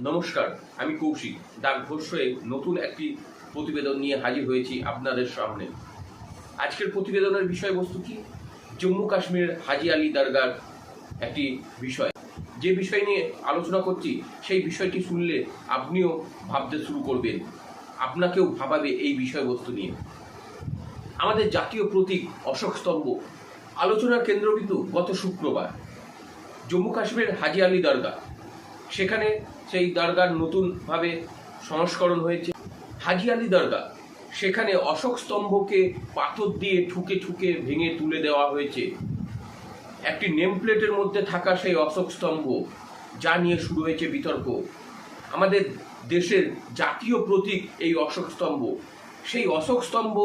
নমস্কার, আমি কৌশিক। ডাক ঘোষ হয়ে নতুন একটি প্রতিবেদন নিয়ে হাজির হয়েছি আপনাদের সামনে। আজকের প্রতিবেদনের বিষয়বস্তু কি? জম্মু কাশ্মীরের হাজি আলী দরগার একটি বিষয়। যে বিষয় নিয়ে আলোচনা করছি, সেই বিষয়টি শুনলে আপনিও ভাবতে শুরু করবেন। আপনাকেও ভাবাবে এই বিষয়বস্তু নিয়ে। আমাদের জাতীয় প্রতীক অশোক স্তম্ভ। আলোচনার কেন্দ্রবিন্দু গত শুক্রবার। জম্মু কাশ্মীর হাজি আলী দরগা। সেখানে সেই দরগার নতুনভাবে সংস্করণ হয়েছে। হাজি আলী দরগা, সেখানে অশোক স্তম্ভকে পাথর দিয়ে ঠুকে ঠুকে ভেঙে তুলে দেওয়া হয়েছে। একটি নেম প্লেটের মধ্যে থাকা সেই অশোক স্তম্ভ, যা নিয়ে শুরু হয়েছে বিতর্ক। আমাদের দেশের জাতীয় প্রতীক এই অশোক স্তম্ভ। সেই অশোক স্তম্ভ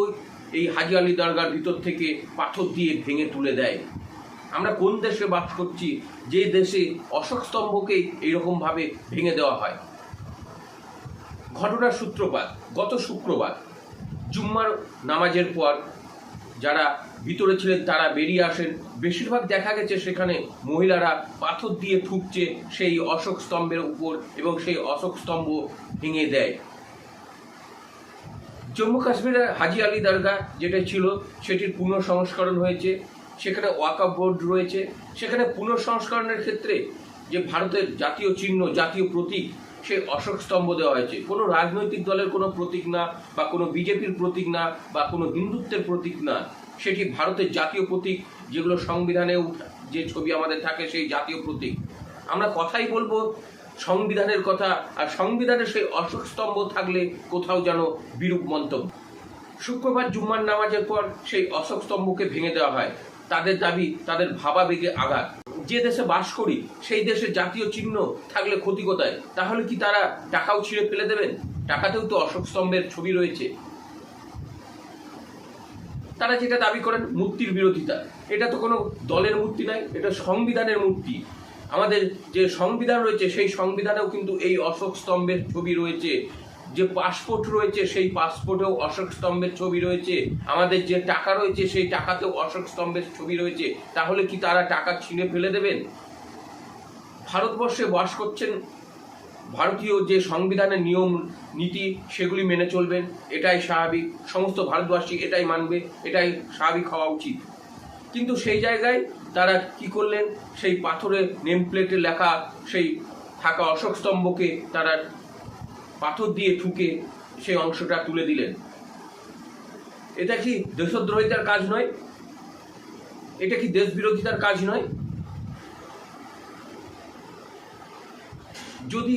এই হাজি আলী দরগার ভিতর থেকে পাথর দিয়ে ভেঙে তুলে দেয়। আমরা কোন দেশে বাস করছি যে দেশে অশোক স্তম্ভকে এইরকমভাবে ভেঙে দেওয়া হয়? ঘটনার সূত্রপাত, গত শুক্রবার, জুম্মার নামাজের পর যারা ভিতরে ছিলেন তারা বেরিয়ে আসেন। বেশিরভাগ দেখা গেছে সেখানে মহিলারা পাথর দিয়ে ঠুকছে সেই অশোক স্তম্ভের উপর এবং সেই অশোক স্তম্ভ ভেঙে দেয়। জম্মু কাশ্মীরের হাজি আলী দরগা যেটা ছিল, সেটির পুনঃসংস্করণ হয়েছে। সেখানে ওয়াকাফ বোর্ড রয়েছে। সেখানে পুনঃসংস্করণের ক্ষেত্রে যে ভারতের জাতীয় চিহ্ন, জাতীয় প্রতীক, সেই অশোক স্তম্ভ দেওয়া হয়েছে। কোনো রাজনৈতিক দলের কোনো প্রতীক না, বা কোনো বিজেপির প্রতীক না, বা কোনো হিন্দুত্বের প্রতীক না। সেটি ভারতের জাতীয় প্রতীক, যেগুলো সংবিধানে যে ছবি আমাদের থাকে সেই জাতীয় প্রতীক। আমরা কথাই বলব সংবিধানের কথা, আর সংবিধানে সেই অশোক স্তম্ভ থাকলে কোথাও যেন বিরূপ মন্তব্য। শুক্রবার জুম্মার নামাজের পর সেই অশোক স্তম্ভকে ভেঙে দেওয়া হয়। তাদের দাবি, তাদের ভাবাবেগে আঘাত। যে দেশে বাস করি, সেই দেশের জাতীয় চিহ্ন থাকলে ক্ষতি কোথায়? তাহলে কি তারা টাকাও ছিঁড়ে ফেলে দেবেন? টাকাতেও তো অশোক স্তম্ভের ছবি রয়েছে। তারা যেটা দাবি করেন মূর্তির বিরোধিতা। এটা তো কোনো দলের মূর্তি নাই এটা সংবিধানের মূর্তি আমাদের যে সংবিধান রয়েছে, সেই সংবিধানেও কিন্তু এই অশোক স্তম্ভের ছবি রয়েছে। যে পাসপোর্ট রয়েছে, সেই পাসপোর্টেও অশোক স্তম্ভের ছবি রয়েছে। আমাদের যে টাকা রয়েছে, সেই টাকাতেও অশোক স্তম্ভের ছবি রয়েছে। তাহলে কি তারা টাকা ছিঁড়ে ফেলে দেবেন? ভারতবর্ষে বাস করছেন ভারতীয় যে সংবিধানের নিয়ম, নীতি, সেগুলি মেনে চলবেন। এটাই স্বাভাবিক। সমস্ত ভারতবাসী এটাই মানবে, এটাই স্বাভাবিক হওয়া উচিত। কিন্তু সেই জায়গায় তারা কি করলেন? সেই পাথরের নেম প্লেটে লেখা, সেই থাকা অশোক স্তম্ভকে তারা পাথর দিয়ে ঠুকে সেই অংশটা তুলে দিলেন। এটা কি দেশদ্রোহিতার কাজ নয়? এটা কি দেশ বিরোধিতার কাজ নয়? যদি